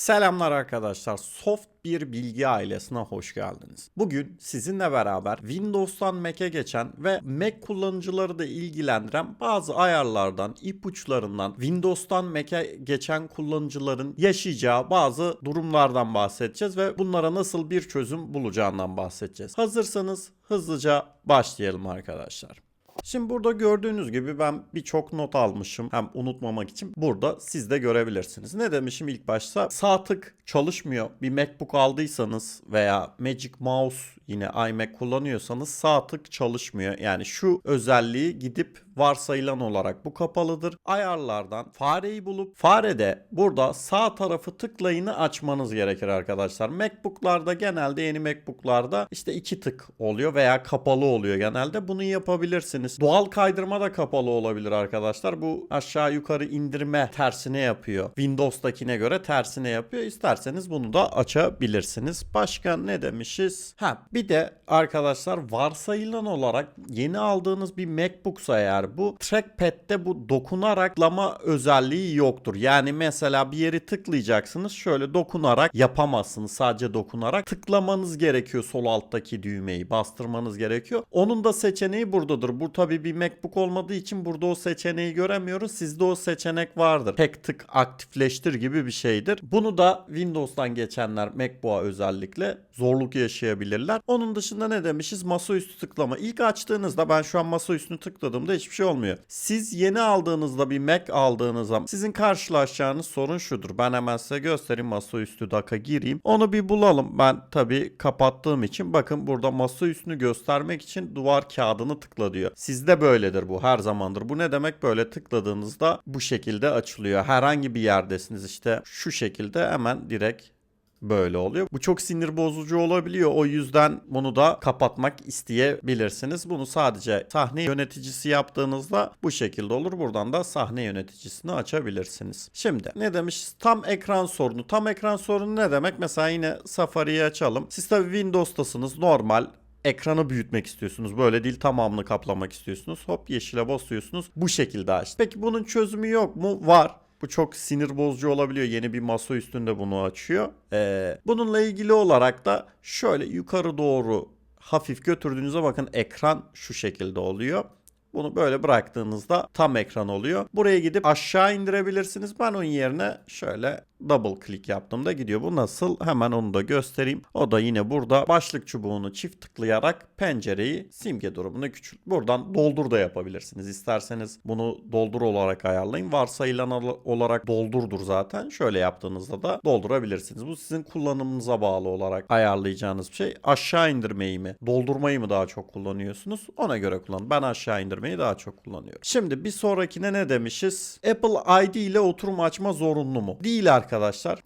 Selamlar arkadaşlar. Soft bir bilgi ailesine hoş geldiniz. Bugün sizinle beraber Windows'tan Mac'e geçen ve Mac kullanıcıları da ilgilendiren bazı ayarlardan, ipuçlarından Windows'tan Mac'e geçen kullanıcıların yaşayacağı bazı durumlardan bahsedeceğiz ve bunlara nasıl bir çözüm bulacağından bahsedeceğiz. Hazırsanız hızlıca başlayalım arkadaşlar. Şimdi burada gördüğünüz gibi ben birçok not almışım hem unutmamak için. Burada siz de görebilirsiniz. Ne demişim ilk başta? Sağ tık çalışmıyor. Bir MacBook aldıysanız veya Magic Mouse yine iMac kullanıyorsanız sağ tık çalışmıyor. Yani şu özelliği gidip varsayılan olarak bu kapalıdır. Ayarlardan fareyi bulup farede burada sağ tarafı tıklayını açmanız gerekir arkadaşlar. MacBook'larda genelde yeni MacBook'larda işte iki tık oluyor veya kapalı oluyor genelde. Bunu yapabilirsiniz. Doğal kaydırma da kapalı olabilir arkadaşlar. Bu aşağı yukarı indirme tersine yapıyor. Windows'takine göre tersine yapıyor. İsterseniz bunu da açabilirsiniz. Başka ne demişiz? Ha bir de arkadaşlar varsayılan olarak yeni aldığınız bir MacBook'sa eğer bu trackpad'de bu dokunarak,lama özelliği yoktur. Yani mesela bir yeri tıklayacaksınız şöyle dokunarak yapamazsınız. Sadece dokunarak tıklamanız gerekiyor sol alttaki düğmeyi bastırmanız gerekiyor. Onun da seçeneği buradadır. Bu tabii bir MacBook olmadığı için burada o seçeneği göremiyoruz. Sizde o seçenek vardır. Tek tık aktifleştir gibi bir şeydir. Bunu da Windows'tan geçenler MacBook'a özellikle zorluk yaşayabilirler. Onun dışında ne demişiz? Masaüstü tıklama. İlk açtığınızda ben şu an masaüstünü tıkladığımda hiçbir şey olmuyor. Siz yeni aldığınızda bir Mac aldığınızda sizin karşılaşacağınız sorun şudur. Ben hemen size göstereyim masaüstü DAC'a gireyim. Onu bir bulalım. Ben tabii kapattığım için bakın burada masaüstünü göstermek için duvar kağıdını tıkla diyor. Sizde böyledir bu her zamandır. Bu ne demek? Böyle tıkladığınızda bu şekilde açılıyor. Herhangi bir yerdesiniz işte şu şekilde hemen direkt böyle oluyor. Bu çok sinir bozucu olabiliyor. O yüzden bunu da kapatmak isteyebilirsiniz. Bunu sadece sahne yöneticisi yaptığınızda bu şekilde olur. Buradan da sahne yöneticisini açabilirsiniz. Şimdi ne demiş? Tam ekran sorunu. Tam ekran sorunu ne demek? Mesela yine Safari'yi açalım. Siz tabii Windows'tasınız. Normal ekranı büyütmek istiyorsunuz. Böyle değil tamamını kaplamak istiyorsunuz. Hop yeşile basıyorsunuz. Bu şekilde açtı. Peki bunun çözümü yok mu? Var. Bu çok sinir bozucu olabiliyor. Yeni bir masa üstünde bunu açıyor. Ee, bununla ilgili olarak da şöyle yukarı doğru hafif götürdüğünüzde bakın ekran şu şekilde oluyor. Bunu böyle bıraktığınızda tam ekran oluyor. Buraya gidip aşağı indirebilirsiniz. Ben onun yerine şöyle double click yaptığımda gidiyor. Bu nasıl? Hemen onu da göstereyim. O da yine burada başlık çubuğunu çift tıklayarak pencereyi simge durumunu küçült. Buradan doldur da yapabilirsiniz. İsterseniz bunu doldur olarak ayarlayın. Varsayılan olarak doldurdur zaten. Şöyle yaptığınızda da doldurabilirsiniz. Bu sizin kullanımınıza bağlı olarak ayarlayacağınız bir şey. Aşağı indirmeyi mi, doldurmayı mı daha çok kullanıyorsunuz? Ona göre kullanın. Ben aşağı indirmeyi daha çok kullanıyorum. Şimdi bir sonrakine ne demişiz? Apple ID ile oturum açma zorunlu mu? Değil arkadaşlar.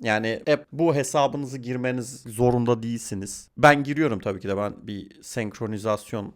Yani app bu hesabınızı girmeniz zorunda değilsiniz. Ben giriyorum tabii ki de ben bir senkronizasyon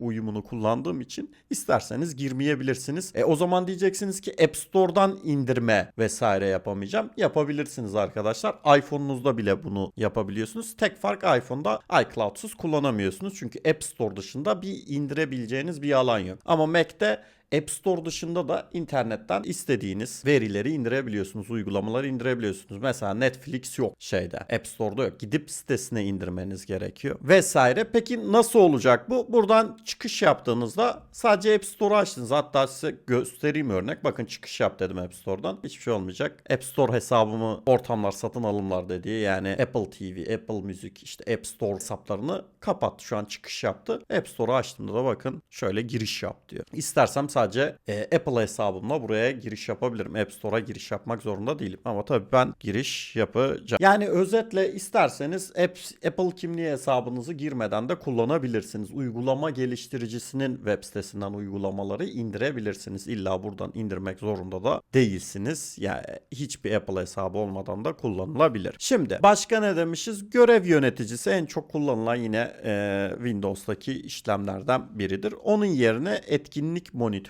uyumunu kullandığım için isterseniz girmeyebilirsiniz. E o zaman diyeceksiniz ki App Store'dan indirme vesaire yapamayacağım. Yapabilirsiniz arkadaşlar. iPhone'unuzda bile bunu yapabiliyorsunuz. Tek fark iPhone'da iCloud'suz kullanamıyorsunuz. Çünkü App Store dışında bir indirebileceğiniz bir alan yok. Ama Mac'te App Store dışında da internetten istediğiniz verileri indirebiliyorsunuz. Uygulamaları indirebiliyorsunuz. Mesela Netflix yok şeyde. App Store'da yok. Gidip sitesine indirmeniz gerekiyor. Vesaire. Peki nasıl olacak bu? Buradan çıkış yaptığınızda sadece App Store'u açtınız. Hatta size göstereyim örnek. Bakın çıkış yap dedim App Store'dan. Hiçbir şey olmayacak. App Store hesabımı ortamlar satın alımlar dediği yani Apple TV, Apple Müzik işte App Store hesaplarını kapattı. Şu an çıkış yaptı. App Store'u açtığımda da bakın şöyle giriş yap diyor. İstersem sadece e, Apple hesabımla buraya giriş yapabilirim. App Store'a giriş yapmak zorunda değilim. Ama tabii ben giriş yapacağım. Yani özetle isterseniz App, Apple kimliği hesabınızı girmeden de kullanabilirsiniz. Uygulama geliştiricisinin web sitesinden uygulamaları indirebilirsiniz. İlla buradan indirmek zorunda da değilsiniz. Yani hiçbir Apple hesabı olmadan da kullanılabilir. Şimdi başka ne demişiz? Görev yöneticisi en çok kullanılan yine e, Windows'taki işlemlerden biridir. Onun yerine etkinlik monitörü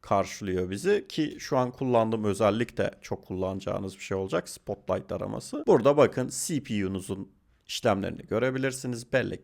karşılıyor bizi ki şu an kullandığım özellik de çok kullanacağınız bir şey olacak. Spotlight araması. Burada bakın CPU'nuzun işlemlerini görebilirsiniz. Bellek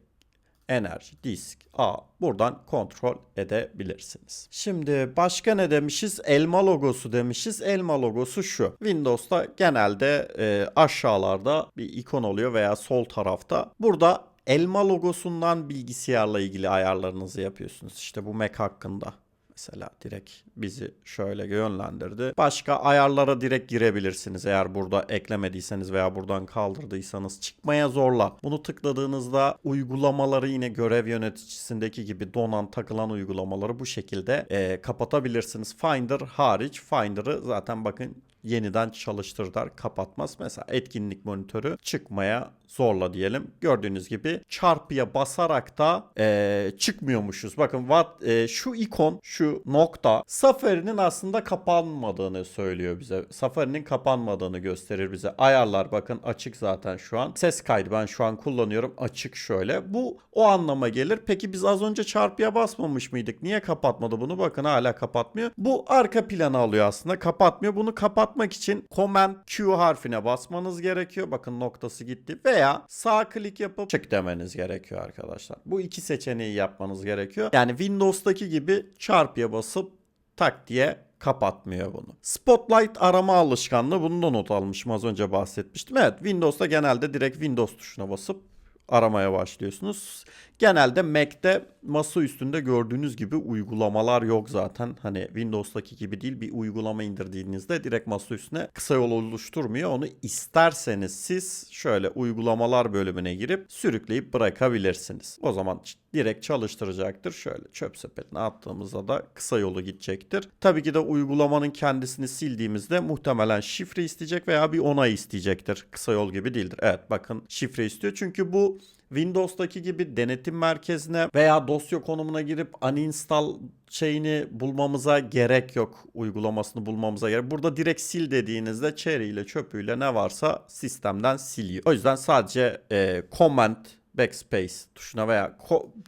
enerji, disk, A buradan kontrol edebilirsiniz. Şimdi başka ne demişiz? Elma logosu demişiz. Elma logosu şu. Windows'ta genelde e, aşağılarda bir ikon oluyor veya sol tarafta. Burada elma logosundan bilgisayarla ilgili ayarlarınızı yapıyorsunuz. İşte bu Mac hakkında. Mesela direkt bizi şöyle yönlendirdi. Başka ayarlara direkt girebilirsiniz eğer burada eklemediyseniz veya buradan kaldırdıysanız. Çıkmaya zorla. Bunu tıkladığınızda uygulamaları yine görev yöneticisindeki gibi donan takılan uygulamaları bu şekilde e, kapatabilirsiniz. Finder hariç. Finder'ı zaten bakın yeniden çalıştır der kapatmaz. Mesela etkinlik monitörü çıkmaya zorla diyelim. Gördüğünüz gibi çarpıya basarak da eee, çıkmıyormuşuz. Bakın what, eee, şu ikon şu nokta Safari'nin aslında kapanmadığını söylüyor bize. Safari'nin kapanmadığını gösterir bize. Ayarlar bakın açık zaten şu an. Ses kaydı ben şu an kullanıyorum açık şöyle. Bu o anlama gelir. Peki biz az önce çarpıya basmamış mıydık? Niye kapatmadı bunu? Bakın hala kapatmıyor. Bu arka planı alıyor aslında. Kapatmıyor. Bunu kapatmak için Command Q harfine basmanız gerekiyor. Bakın noktası gitti. Veya sağ klik yapıp çık demeniz gerekiyor arkadaşlar. Bu iki seçeneği yapmanız gerekiyor. Yani Windows'taki gibi çarpıya basıp tak diye kapatmıyor bunu. Spotlight arama alışkanlığı bunu da not almışım az önce bahsetmiştim. Evet Windows'ta genelde direkt Windows tuşuna basıp aramaya başlıyorsunuz. Genelde Mac'te masa üstünde gördüğünüz gibi uygulamalar yok zaten. Hani Windows'taki gibi değil bir uygulama indirdiğinizde direkt masa üstüne kısa yol oluşturmuyor. Onu isterseniz siz şöyle uygulamalar bölümüne girip sürükleyip bırakabilirsiniz. O zaman direkt çalıştıracaktır. Şöyle çöp sepetine attığımızda da kısa yolu gidecektir. Tabii ki de uygulamanın kendisini sildiğimizde muhtemelen şifre isteyecek veya bir onay isteyecektir. Kısa yol gibi değildir. Evet bakın şifre istiyor. Çünkü bu Windows'taki gibi denetim merkezine veya dosya konumuna girip uninstall şeyini bulmamıza gerek yok. Uygulamasını bulmamıza gerek. Burada direkt sil dediğinizde çeriyle çöpüyle ne varsa sistemden siliyor. O yüzden sadece e, command backspace tuşuna veya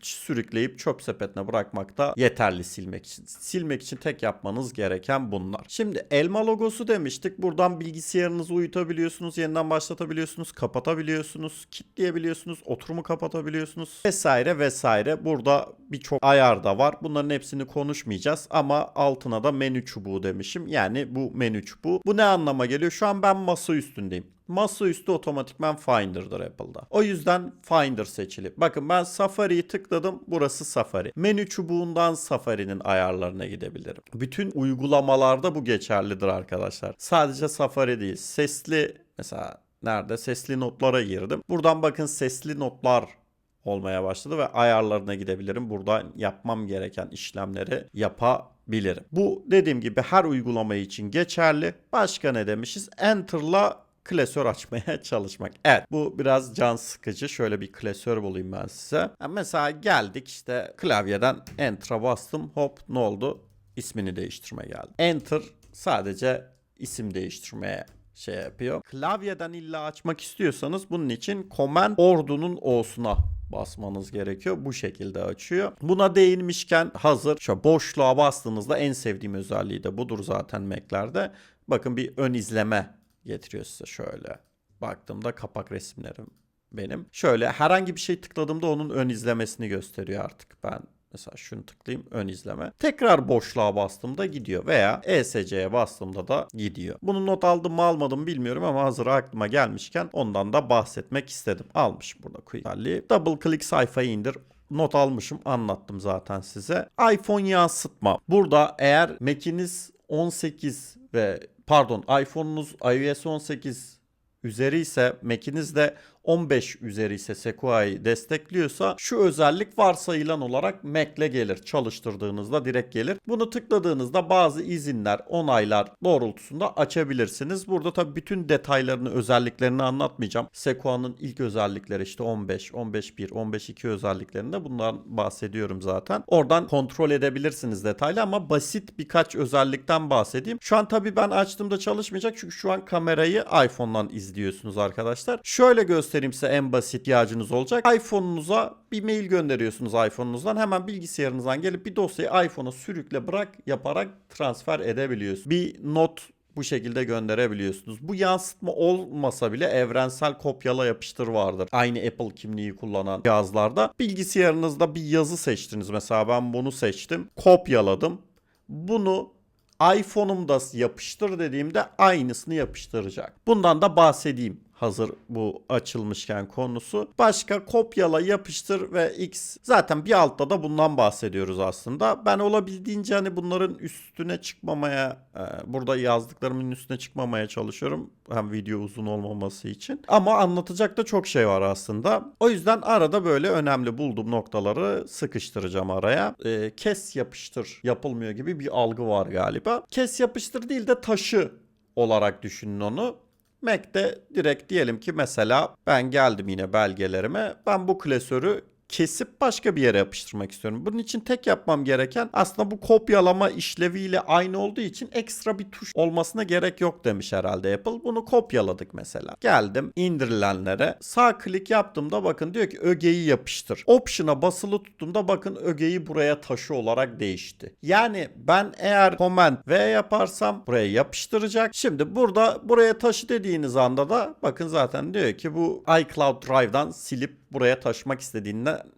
sürükleyip çöp sepetine bırakmak da yeterli silmek için. Silmek için tek yapmanız gereken bunlar. Şimdi elma logosu demiştik. Buradan bilgisayarınızı uyutabiliyorsunuz, yeniden başlatabiliyorsunuz, kapatabiliyorsunuz, kilitleyebiliyorsunuz, oturumu kapatabiliyorsunuz vesaire vesaire. Burada birçok ayar da var. Bunların hepsini konuşmayacağız ama altına da menü çubuğu demişim. Yani bu menü çubuğu. Bu ne anlama geliyor? Şu an ben masa üstündeyim. Masaüstü otomatikman Finder'dır Apple'da. O yüzden Finder seçili. Bakın ben Safari'yi tıkladım. Burası Safari. Menü çubuğundan Safari'nin ayarlarına gidebilirim. Bütün uygulamalarda bu geçerlidir arkadaşlar. Sadece Safari değil. Sesli mesela nerede? Sesli notlara girdim. Buradan bakın sesli notlar olmaya başladı ve ayarlarına gidebilirim. Buradan yapmam gereken işlemleri yapabilirim. Bu dediğim gibi her uygulama için geçerli. Başka ne demişiz? Enter'la klasör açmaya çalışmak. Evet bu biraz can sıkıcı. Şöyle bir klasör bulayım ben size. Mesela geldik işte klavyeden Enter'a bastım. Hop ne oldu? İsmini değiştirme geldi. Enter sadece isim değiştirmeye şey yapıyor. Klavyeden illa açmak istiyorsanız bunun için Command ordunun O'suna basmanız gerekiyor. Bu şekilde açıyor. Buna değinmişken hazır şu boşluğa bastığınızda en sevdiğim özelliği de budur zaten Mac'lerde. Bakın bir ön izleme getiriyor size şöyle. Baktığımda kapak resimlerim benim. Şöyle herhangi bir şey tıkladığımda onun ön izlemesini gösteriyor artık. Ben mesela şunu tıklayayım ön izleme. Tekrar boşluğa bastığımda gidiyor veya ESC'ye bastığımda da gidiyor. Bunu not aldım mı almadım bilmiyorum ama hazır aklıma gelmişken ondan da bahsetmek istedim. Almış burada Quickly. Double click sayfayı indir not almışım anlattım zaten size. iPhone yansıtma. Burada eğer Mac'iniz 18 ve pardon iPhone'unuz iOS 18 üzeri ise Mac'iniz de 15 üzeri ise Sequoia'yı destekliyorsa şu özellik varsayılan olarak Mac'le gelir. Çalıştırdığınızda direkt gelir. Bunu tıkladığınızda bazı izinler, onaylar doğrultusunda açabilirsiniz. Burada tabii bütün detaylarını, özelliklerini anlatmayacağım. Sequoia'nın ilk özellikleri işte 15, 15.1, 15.2 özelliklerinde bundan bahsediyorum zaten. Oradan kontrol edebilirsiniz detaylı ama basit birkaç özellikten bahsedeyim. Şu an tabii ben açtığımda çalışmayacak çünkü şu an kamerayı iPhone'dan izliyorsunuz arkadaşlar. Şöyle göstereyim size en basit ihtiyacınız olacak. iPhone'unuza bir mail gönderiyorsunuz iPhone'unuzdan. Hemen bilgisayarınızdan gelip bir dosyayı iPhone'a sürükle bırak yaparak transfer edebiliyorsunuz. Bir not bu şekilde gönderebiliyorsunuz. Bu yansıtma olmasa bile evrensel kopyala yapıştır vardır. Aynı Apple kimliği kullanan cihazlarda. Bilgisayarınızda bir yazı seçtiniz. Mesela ben bunu seçtim. Kopyaladım. Bunu iPhone'umda yapıştır dediğimde aynısını yapıştıracak. Bundan da bahsedeyim hazır bu açılmışken konusu. Başka kopyala yapıştır ve X. Zaten bir altta da bundan bahsediyoruz aslında. Ben olabildiğince hani bunların üstüne çıkmamaya, e, burada yazdıklarımın üstüne çıkmamaya çalışıyorum. Hem video uzun olmaması için. Ama anlatacak da çok şey var aslında. O yüzden arada böyle önemli bulduğum noktaları sıkıştıracağım araya. E, kes yapıştır yapılmıyor gibi bir algı var galiba. Kes yapıştır değil de taşı olarak düşünün onu. Mac'te direkt diyelim ki mesela ben geldim yine belgelerime. Ben bu klasörü kesip başka bir yere yapıştırmak istiyorum. Bunun için tek yapmam gereken aslında bu kopyalama işleviyle aynı olduğu için ekstra bir tuş olmasına gerek yok demiş herhalde Apple. Bunu kopyaladık mesela. Geldim indirilenlere sağ klik yaptığımda bakın diyor ki ögeyi yapıştır. Option'a basılı tuttuğumda bakın ögeyi buraya taşı olarak değişti. Yani ben eğer command V yaparsam buraya yapıştıracak. Şimdi burada buraya taşı dediğiniz anda da bakın zaten diyor ki bu iCloud Drive'dan silip buraya taşımak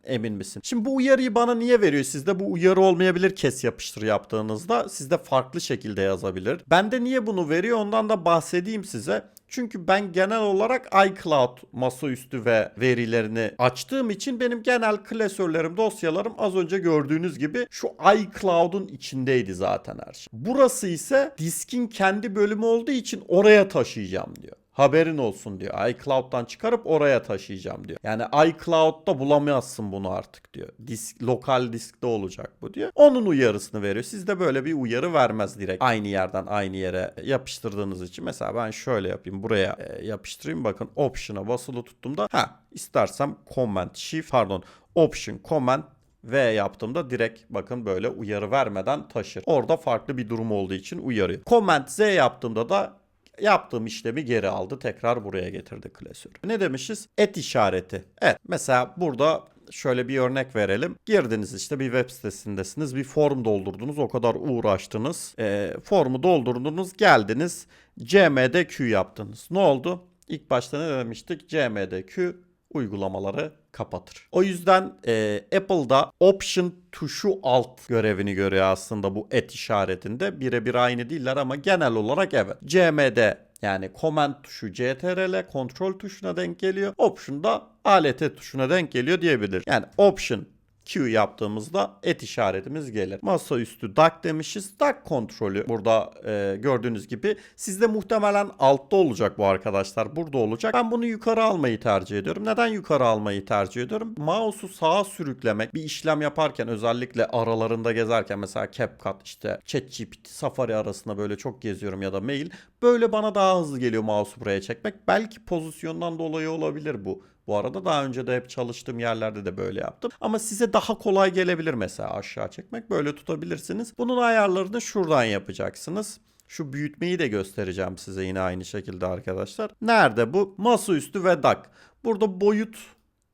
emin misin? Şimdi bu uyarıyı bana niye veriyor? Sizde bu uyarı olmayabilir kes yapıştır yaptığınızda. Sizde farklı şekilde yazabilir. Bende niye bunu veriyor ondan da bahsedeyim size. Çünkü ben genel olarak iCloud masaüstü ve verilerini açtığım için benim genel klasörlerim, dosyalarım az önce gördüğünüz gibi şu iCloud'un içindeydi zaten her şey. Burası ise diskin kendi bölümü olduğu için oraya taşıyacağım diyor. Haberin olsun diyor. iCloud'dan çıkarıp oraya taşıyacağım diyor. Yani iCloud'da bulamazsın bunu artık diyor. Disk, lokal diskte olacak bu diyor. Onun uyarısını veriyor. Sizde böyle bir uyarı vermez direkt. Aynı yerden aynı yere yapıştırdığınız için. Mesela ben şöyle yapayım. Buraya e, yapıştırayım. Bakın Option'a basılı tuttuğumda ha istersem Command Shift pardon Option Command V yaptığımda direkt bakın böyle uyarı vermeden taşır. Orada farklı bir durum olduğu için uyarıyor. Command Z yaptığımda da yaptığım işlemi geri aldı. Tekrar buraya getirdi klasörü. Ne demişiz? Et işareti. Evet mesela burada şöyle bir örnek verelim. Girdiniz işte bir web sitesindesiniz. Bir form doldurdunuz. O kadar uğraştınız. E, formu doldurdunuz. Geldiniz. CMDQ yaptınız. Ne oldu? İlk başta ne demiştik? CMDQ uygulamaları kapatır. O yüzden e, Apple'da Option tuşu alt görevini görüyor aslında bu et işaretinde. Birebir aynı değiller ama genel olarak evet. CMD yani Command tuşu CTRL kontrol tuşuna denk geliyor. Option da ALT tuşuna denk geliyor diyebilir. Yani Option Q yaptığımızda et işaretimiz gelir. Masaüstü DAC demişiz. DAC kontrolü burada e, gördüğünüz gibi sizde muhtemelen altta olacak bu arkadaşlar. Burada olacak. Ben bunu yukarı almayı tercih ediyorum. Neden yukarı almayı tercih ediyorum? Mouse'u sağa sürüklemek bir işlem yaparken özellikle aralarında gezerken mesela CapCut işte ChatGPT Safari arasında böyle çok geziyorum ya da mail. Böyle bana daha hızlı geliyor mouse'u buraya çekmek. Belki pozisyondan dolayı olabilir bu. Bu arada daha önce de hep çalıştığım yerlerde de böyle yaptım. Ama size daha kolay gelebilir mesela aşağı çekmek. Böyle tutabilirsiniz. Bunun ayarlarını şuradan yapacaksınız. Şu büyütmeyi de göstereceğim size yine aynı şekilde arkadaşlar. Nerede bu? Masaüstü ve DAC. Burada boyut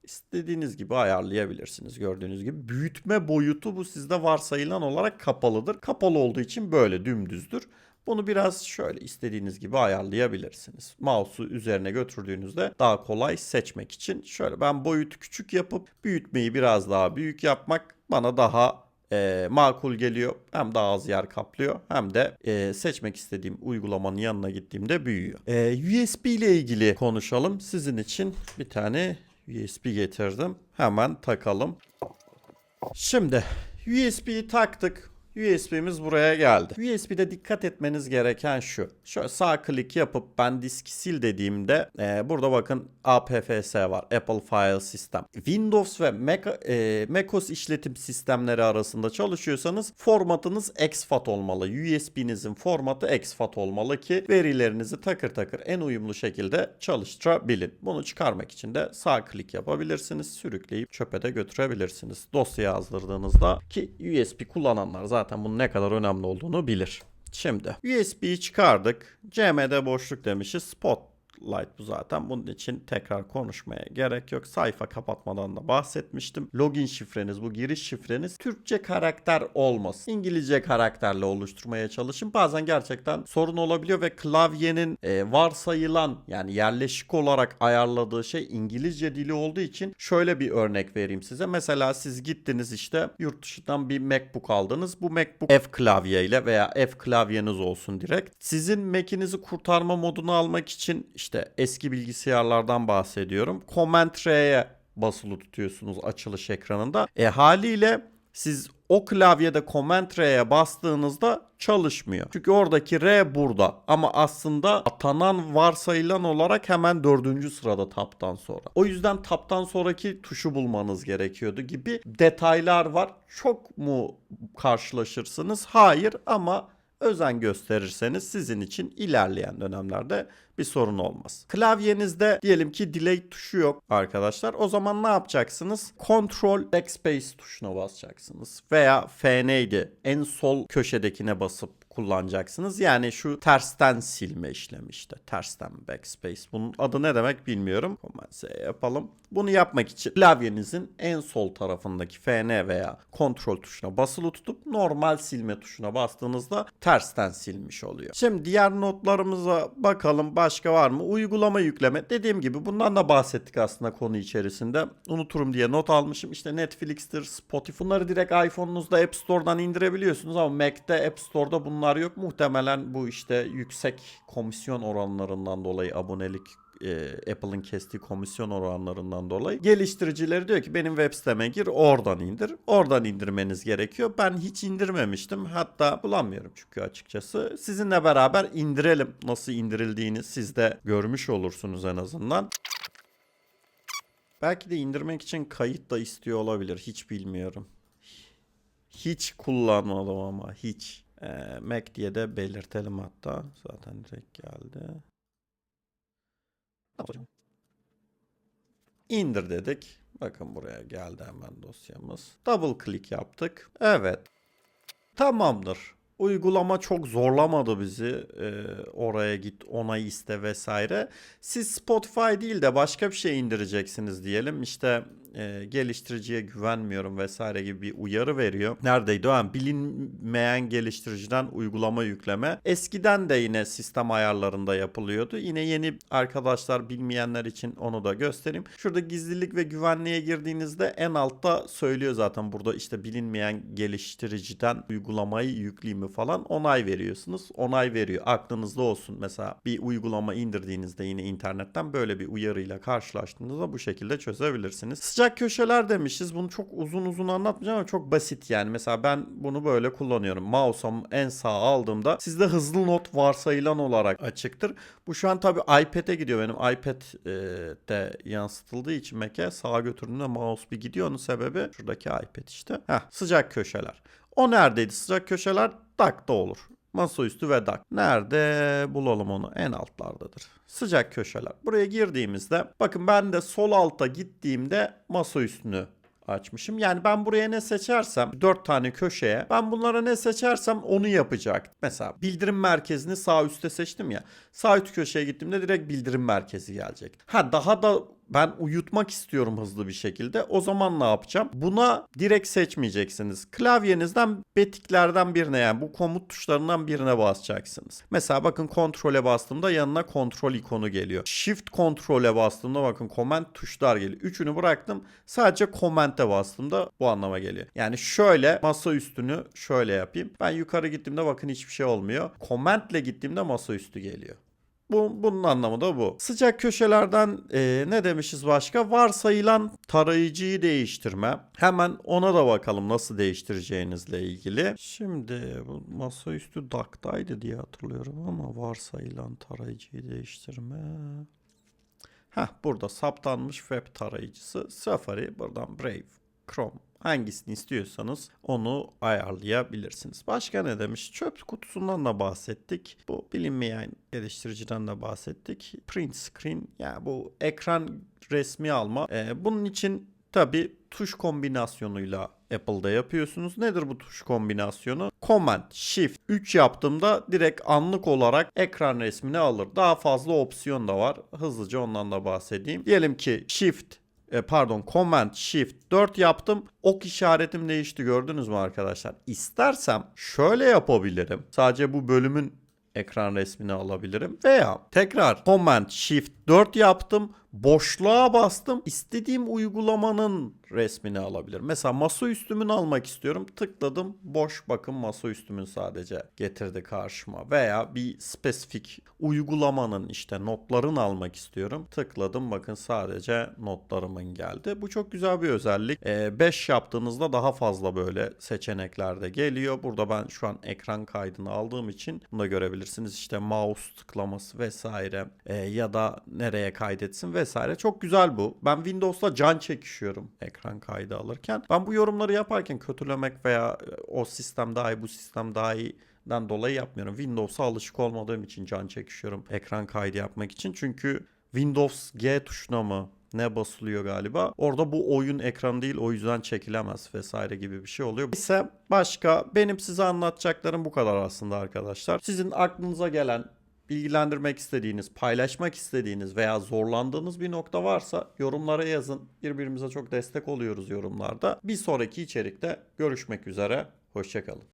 istediğiniz gibi ayarlayabilirsiniz. Gördüğünüz gibi büyütme boyutu bu sizde varsayılan olarak kapalıdır. Kapalı olduğu için böyle dümdüzdür. Bunu biraz şöyle istediğiniz gibi ayarlayabilirsiniz. Mouse'u üzerine götürdüğünüzde daha kolay seçmek için şöyle ben boyutu küçük yapıp büyütmeyi biraz daha büyük yapmak bana daha e, makul geliyor. Hem daha az yer kaplıyor hem de e, seçmek istediğim uygulamanın yanına gittiğimde büyüyor. E, USB ile ilgili konuşalım. Sizin için bir tane USB getirdim. Hemen takalım. Şimdi USB'yi taktık. USB'miz buraya geldi. USB'de dikkat etmeniz gereken şu. Şöyle sağ klik yapıp ben diski sil dediğimde e, burada bakın APFS var. Apple File System. Windows ve Mac, e, macOS işletim sistemleri arasında çalışıyorsanız formatınız exFAT olmalı. USB'nizin formatı exFAT olmalı ki verilerinizi takır takır en uyumlu şekilde çalıştırabilin. Bunu çıkarmak için de sağ klik yapabilirsiniz. Sürükleyip çöpe de götürebilirsiniz. Dosya yazdırdığınızda ki USB kullananlar zaten bunun ne kadar önemli olduğunu bilir. Şimdi USB'yi çıkardık. CMD boşluk demişiz. Spot Lite bu zaten. Bunun için tekrar konuşmaya gerek yok. Sayfa kapatmadan da bahsetmiştim. Login şifreniz bu giriş şifreniz Türkçe karakter olmasın. İngilizce karakterle oluşturmaya çalışın. Bazen gerçekten sorun olabiliyor ve klavyenin e, varsayılan yani yerleşik olarak ayarladığı şey İngilizce dili olduğu için şöyle bir örnek vereyim size. Mesela siz gittiniz işte yurt dışından bir MacBook aldınız. Bu MacBook F klavye ile veya F klavyeniz olsun direkt. Sizin Mac'inizi kurtarma modunu almak için eski bilgisayarlardan bahsediyorum. Command R'ye basılı tutuyorsunuz açılış ekranında. E haliyle siz o klavyede Command R'ye bastığınızda çalışmıyor. Çünkü oradaki R burada ama aslında atanan varsayılan olarak hemen dördüncü sırada taptan sonra. O yüzden taptan sonraki tuşu bulmanız gerekiyordu gibi detaylar var. Çok mu karşılaşırsınız? Hayır ama özen gösterirseniz sizin için ilerleyen dönemlerde bir sorun olmaz. Klavyenizde diyelim ki delay tuşu yok arkadaşlar. O zaman ne yapacaksınız? Control Backspace tuşuna basacaksınız. Veya F neydi? En sol köşedekine basıp kullanacaksınız. Yani şu tersten silme işlemi işte. Tersten backspace. Bunun adı ne demek bilmiyorum. Command yapalım. Bunu yapmak için klavyenizin en sol tarafındaki FN veya kontrol tuşuna basılı tutup normal silme tuşuna bastığınızda tersten silmiş oluyor. Şimdi diğer notlarımıza bakalım. Başka var mı? Uygulama yükleme. Dediğim gibi bundan da bahsettik aslında konu içerisinde. Unuturum diye not almışım. İşte Netflix'tir, Spotify. Bunları direkt iPhone'unuzda App Store'dan indirebiliyorsunuz ama Mac'te App Store'da bunlar yok. Muhtemelen bu işte yüksek komisyon oranlarından dolayı abonelik e, Apple'ın kestiği komisyon oranlarından dolayı geliştiricileri diyor ki benim web siteme gir oradan indir. Oradan indirmeniz gerekiyor. Ben hiç indirmemiştim. Hatta bulamıyorum çünkü açıkçası. Sizinle beraber indirelim. Nasıl indirildiğini siz de görmüş olursunuz en azından. Belki de indirmek için kayıt da istiyor olabilir. Hiç bilmiyorum. Hiç kullanmadım ama hiç. Ee, Mac diye de belirtelim hatta. Zaten direkt geldi. İndir dedik. Bakın buraya geldi hemen dosyamız. Double click yaptık. Evet. Tamamdır. Uygulama çok zorlamadı bizi. Ee, oraya git, onay iste vesaire. Siz Spotify değil de başka bir şey indireceksiniz diyelim. İşte e, geliştiriciye güvenmiyorum vesaire gibi bir uyarı veriyor. Neredeydi o? Ha, bilinmeyen geliştiriciden uygulama yükleme. Eskiden de yine sistem ayarlarında yapılıyordu. Yine yeni arkadaşlar bilmeyenler için onu da göstereyim. Şurada gizlilik ve güvenliğe girdiğinizde en altta söylüyor zaten burada işte bilinmeyen geliştiriciden uygulamayı yükleyeyim mi falan onay veriyorsunuz. Onay veriyor. Aklınızda olsun. Mesela bir uygulama indirdiğinizde yine internetten böyle bir uyarıyla karşılaştığınızda bu şekilde çözebilirsiniz. Sıcak köşeler demişiz. Bunu çok uzun uzun anlatmayacağım ama çok basit yani. Mesela ben bunu böyle kullanıyorum. Mouse'um en sağ aldığımda sizde hızlı not varsayılan olarak açıktır. Bu şu an tabii iPad'e gidiyor benim. iPad'de yansıtıldığı için Mac'e sağa götürdüğümde mouse bir gidiyor. Onun sebebi şuradaki iPad işte. Heh, sıcak köşeler. O neredeydi? Sıcak köşeler DAC'da olur. Masaüstü ve DAC. Nerede bulalım onu? En altlardadır. Sıcak köşeler. Buraya girdiğimizde bakın ben de sol alta gittiğimde masaüstünü açmışım. Yani ben buraya ne seçersem 4 tane köşeye ben bunlara ne seçersem onu yapacak. Mesela bildirim merkezini sağ üstte seçtim ya. Sağ üst köşeye gittiğimde direkt bildirim merkezi gelecek. Ha daha da ben uyutmak istiyorum hızlı bir şekilde. O zaman ne yapacağım? Buna direkt seçmeyeceksiniz. Klavyenizden betiklerden birine yani bu komut tuşlarından birine basacaksınız. Mesela bakın kontrole bastığımda yanına kontrol ikonu geliyor. Shift kontrole bastığımda bakın command tuşlar geliyor. Üçünü bıraktım. Sadece command'e bastığımda bu anlama geliyor. Yani şöyle masa üstünü şöyle yapayım. Ben yukarı gittiğimde bakın hiçbir şey olmuyor. Command ile gittiğimde masa üstü geliyor. Bu, bunun anlamı da bu. Sıcak köşelerden e, ne demişiz başka? Varsayılan tarayıcıyı değiştirme. Hemen ona da bakalım nasıl değiştireceğinizle ilgili. Şimdi bu masaüstü DAC'taydı diye hatırlıyorum ama varsayılan tarayıcıyı değiştirme. Heh burada saptanmış web tarayıcısı Safari buradan Brave, Chrome hangisini istiyorsanız onu ayarlayabilirsiniz. Başka ne demiş? Çöp kutusundan da bahsettik. Bu bilinmeyen geliştiriciden de bahsettik. Print screen yani bu ekran resmi alma. Ee, bunun için tabi tuş kombinasyonuyla Apple'da yapıyorsunuz. Nedir bu tuş kombinasyonu? Command Shift 3 yaptığımda direkt anlık olarak ekran resmini alır. Daha fazla opsiyon da var. Hızlıca ondan da bahsedeyim. Diyelim ki Shift e, pardon Command Shift 4 yaptım. Ok işaretim değişti gördünüz mü arkadaşlar? İstersem şöyle yapabilirim. Sadece bu bölümün ekran resmini alabilirim. Veya tekrar Command Shift 4 yaptım. Boşluğa bastım. İstediğim uygulamanın resmini alabilirim. Mesela masaüstümün almak istiyorum. Tıkladım. Boş bakın masaüstümün sadece getirdi karşıma. Veya bir spesifik uygulamanın işte notlarını almak istiyorum. Tıkladım bakın sadece notlarımın geldi. Bu çok güzel bir özellik. 5 yaptığınızda daha fazla böyle seçenekler de geliyor. Burada ben şu an ekran kaydını aldığım için bunu da görebilirsiniz. İşte mouse tıklaması vesaire Ee, ya da nereye kaydetsin vesaire. Çok güzel bu. Ben Windows'ta can çekişiyorum ekran kaydı alırken. Ben bu yorumları yaparken kötülemek veya e, o sistem daha iyi bu sistem daha iyi den dolayı yapmıyorum. Windows'a alışık olmadığım için can çekişiyorum ekran kaydı yapmak için. Çünkü Windows G tuşuna mı ne basılıyor galiba. Orada bu oyun ekranı değil o yüzden çekilemez vesaire gibi bir şey oluyor. İse başka benim size anlatacaklarım bu kadar aslında arkadaşlar. Sizin aklınıza gelen bilgilendirmek istediğiniz, paylaşmak istediğiniz veya zorlandığınız bir nokta varsa yorumlara yazın. Birbirimize çok destek oluyoruz yorumlarda. Bir sonraki içerikte görüşmek üzere. Hoşçakalın.